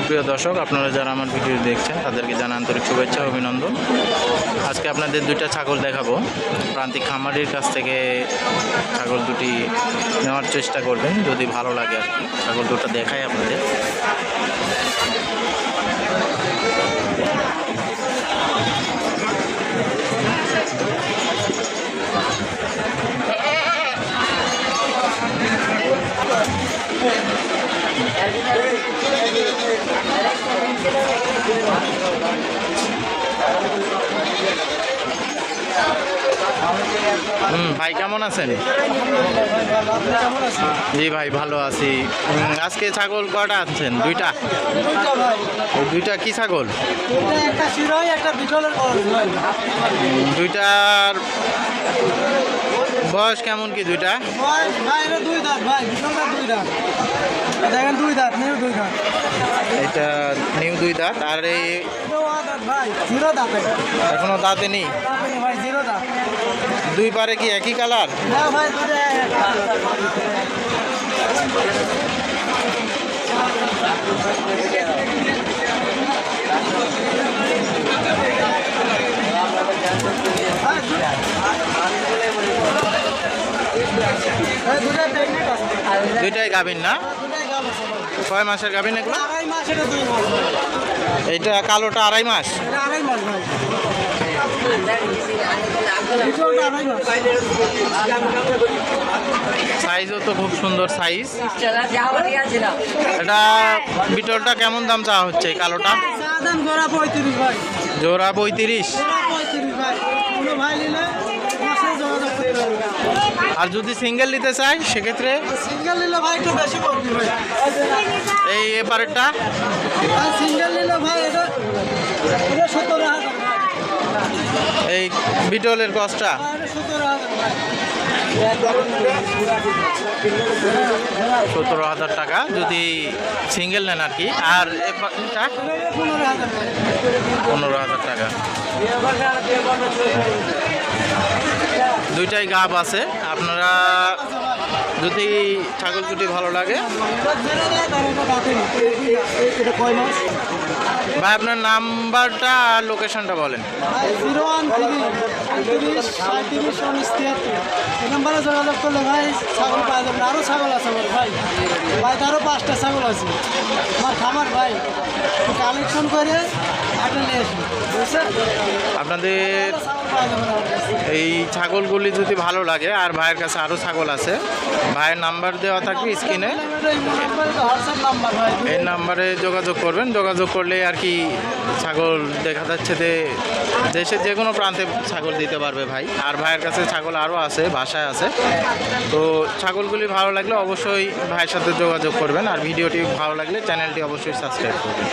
সুপ্রিয় দর্শক, আপনারা যারা আমার ভিডিও দেখছেন, তাদেরকে জানা আন্তরিক শুভেচ্ছা অভিনন্দন। আজকে আপনাদের দুইটা ছাগল দেখাবো। প্রান্তিক খামারির কাছ থেকে ছাগল দুটি নেওয়ার চেষ্টা করবেন। যদি ভালো লাগে আর কি, ছাগল দুটো দেখাই আপনাদের। হুম ভাই কেমন আছেন? জি ভাই ভালো আছি। আজকে ছাগল কটা আছেন দুইটা? দুইটা কি ছাগল? দুইটার বয়স কেমন কি দুইটা? দুই দাঁত দুই দাঁত। এই দেখেন দুই দাঁত নিউ দুই দাঁত। এটা নিউ দুই দাঁত আর এই। এখনও দাঁতে নেই? দুই পারে কি একই কালার? ভাই দুটো দুটাই প্রেগনেন্ট আছে দুইটাই গাভিন না। কয় মাসের গাভিন এগুলো এটা এইটা কালোটা আড়াই মাস? সাইজও তো খুব সুন্দর সাইজ। এটা বিটলটা কেমন দাম চাওয়া হচ্ছে কালোটা? গোড়া পঁয়ত্রিশ। জোড়া পঁয়ত্রিশ গোড়া পঁয়ত্রিশ ভাই কোনো ভাই নিলে মাসে যোগাযোগ করতে পারবে আর যদি সিঙ্গেল নিতে চাই সেক্ষেত্রে সিঙ্গেল নিলে ভাই একটু বেশি পড়বে ভাই। এই এপারেরটা। সিঙ্গেল নিলে ভাই এটা এটা সতেরো হাজার এই বিটলের কস্টটা। আর এটা সতেরো হাজার টাকা যদি সিঙ্গেল নেন আর কি। আর পনেরো হাজার টাকা। দুইটাই গাব আছে আপনারা যদি ছাগল দুটি ভালো লাগে ভাই আপনার নাম্বারটা আর লোকেশনটা বলেন জিরো ওয়ান যোগাযোগ করলে ভাই ছাগল আরও ছাগল আছে আমার ভাই ভাই আরও পাঁচটা ছাগল আছে আমার খামার ভাই কালেকশন করে আপনাদের। এই ছাগলগুলি যদি ভালো লাগে, আর ভাইয়ের কাছে আরও ছাগল আছে, ভাইয়ের নাম্বার দেওয়া থাকবে স্ক্রিনে। এই নাম্বারে যোগাযোগ করবেন, যোগাযোগ করলে আর কি ছাগল দেখা যাচ্ছে যে দেশের যে কোনো প্রান্তে ছাগল দিতে পারবে ভাই। আর ভাইয়ের কাছে ছাগল আরও আছে ভাষায় আছে। তো ছাগলগুলি ভালো লাগলে অবশ্যই ভাইয়ের সাথে যোগাযোগ করবেন, আর ভিডিওটি ভালো লাগলে চ্যানেলটি অবশ্যই সাবস্ক্রাইব করবেন।